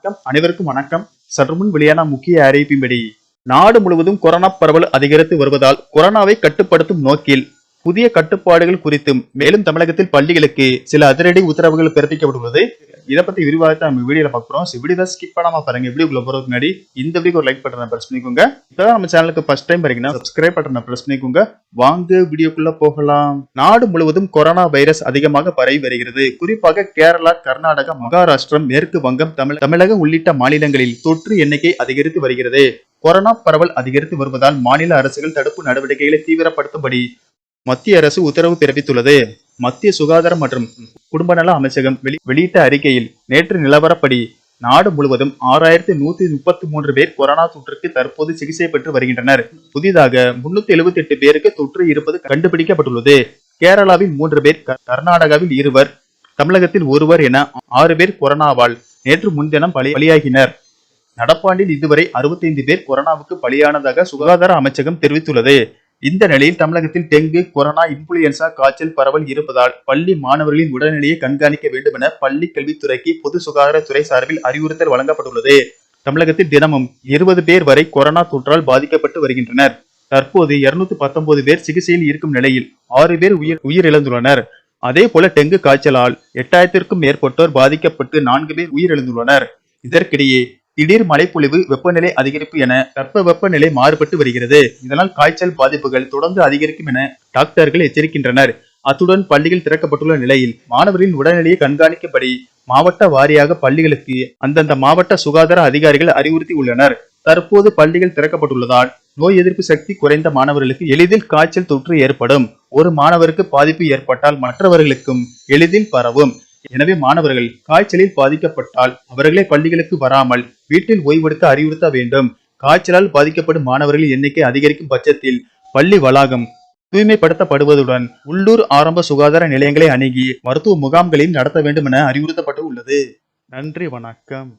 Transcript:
வணக்கம். அனைவருக்கும் வணக்கம். சற்று முன் வெளியான முக்கிய அறிவிப்பின்படி நாடு முழுவதும் கொரோனா பரவல் அதிகரித்து வருவதால் கொரோனாவை கட்டுப்படுத்தும் நோக்கில் புதிய கட்டுப்பாடுகள் குறித்தும் மேலும் தமிழகத்தில் பள்ளிகளுக்கு சில அதிரடி உத்தரவுகள் பிறப்பிக்கப்பட்டுள்ளது. இதை பத்தி விரிவாக நம்ம வீடியோல பார்க்குறோம் வீடியோ ஸ்கிப் பண்ணாம பாருங்க. வீடியோக்குள்ள போறதுக்கு முன்னாடி இந்த வீடியோ லைக் பட்டனை பிரஸ் பண்ணிக்கோங்க. இப்பதான் நம்ம சேனலுக்கு ஃபர்ஸ்ட் டைம் பாருங்கன்னா சப்ஸ்கிரைப் பட்டனை பிரஸ் பண்ணிக்கோங்க. வாங்க வீடியோக்குள்ள போகலாம். நாடு முழுவதும் கொரோனா வைரஸ் அதிகமாக பரவி வருகிறது. குறிப்பாக கேரளா கர்நாடகா மகாராஷ்டிரம் மேற்கு வங்கம் தமிழ் தமிழகம் உள்ளிட்ட மாநிலங்களில் தொற்று எண்ணிக்கை அதிகரித்து வருகிறது. கொரோனா பரவல் அதிகரித்து வருவதால் மாநில அரசுகள் தடுப்பு நடவடிக்கைகளை தீவிரப்படுத்தும்படி மத்திய அரசு உத்தரவு பிறப்பித்துள்ளது. மத்திய சுகாதாரம் மற்றும் குடும்ப நல அமைச்சகம் வெளி- வெளியிட்ட அறிக்கையில் நேற்று நிலவரப்படி நாடு முழுவதும் ஆறாயிரத்தி நூத்தி முப்பத்தி மூன்று பேர் கொரோனா தொற்றுக்கு தற்போது சிகிச்சை பெற்று வருகின்றனர். புதிதாக முன்னூத்தி எழுபத்தி எட்டு பேருக்கு தொற்று இருப்பது கண்டுபிடிக்கப்பட்டுள்ளது. கேரளாவில் மூன்று பேர் க- கர்நாடகாவில் இருவர் தமிழகத்தில் ஒருவர் என ஆறு பேர் கொரோனாவால் நேற்று முன்தினம் பலி பலியாகினர். நடப்பாண்டில் இதுவரை 65 பேர் கொரோனாவுக்கு பலியானதாக சுகாதார அமைச்சகம் தெரிவித்துள்ளது. இந்த நிலையில் தமிழகத்தில் டெங்கு கொரோனா இன்ஃபுளுயன்சா காய்ச்சல் பரவல் இருப்பதால் பள்ளி மாணவர்களின் உடல்நிலையை கண்காணிக்க வேண்டும் என பள்ளி கல்வித்துறைக்கு பொது சுகாதாரத்துறை சார்பில் அறிவுறுத்தல் வழங்கப்பட்டுள்ளது. தமிழகத்தில் தினமும் இருபது பேர் வரை கொரோனா தொற்றால் பாதிக்கப்பட்டு வருகின்றனர். தற்போது 219 பத்தொன்பது பேர் சிகிச்சையில் இருக்கும் நிலையில் ஆறு பேர் உயிர் உயிரிழந்துள்ளனர். அதே போல டெங்கு காய்ச்சலால் எட்டாயிரத்திற்கும் மேற்பட்டோர் பாதிக்கப்பட்டு நான்கு பேர் உயிரிழந்துள்ளனர். இதற்கிடையே திடீர் மழைப்பொழிவு வெப்பநிலை அதிகரிப்பு என தட்ப வெப்பநிலை மாறுபட்டு வருகிறது. இதனால் காய்ச்சல் பாதிப்புகள் தொடர்ந்து அதிகரிக்கும் என டாக்டர்கள் எச்சரிக்கின்றனர். அத்துடன் பள்ளிகள் திறக்கப்பட்டுள்ள நிலையில் மாணவர்களின் உடல்நிலையை கண்காணிக்கும்படி மாவட்ட வாரியாக பள்ளிகளுக்கு அந்தந்த மாவட்ட சுகாதார அதிகாரிகள் அறிவுறுத்தி உள்ளனர். தற்போது பள்ளிகள் திறக்கப்பட்டுள்ளதால் நோய் எதிர்ப்பு சக்தி குறைந்த மாணவர்களுக்கு எளிதில் காய்ச்சல் தொற்று ஏற்படும். ஒரு மாணவருக்கு பாதிப்பு ஏற்பட்டால் மற்றவர்களுக்கும் எளிதில் பரவும். எனவே மாணவர்கள் காய்ச்சலில் பாதிக்கப்பட்டால் அவர்களே பள்ளிகளுக்கு வராமல் வீட்டில் ஓய்வெடுக்க அறிவுறுத்த வேண்டும். காய்ச்சலால் பாதிக்கப்படும் மாணவர்களின் எண்ணிக்கை அதிகரிக்கும் பட்சத்தில் பள்ளி வளாகம் தூய்மைப்படுத்தப்படுவதுடன் உள்ளூர் ஆரம்ப சுகாதார நிலையங்களை அணுகி மருத்துவ முகாம்களையும் நடத்த வேண்டும் என அறிவுறுத்தப்பட்டு உள்ளது நன்றி வணக்கம்.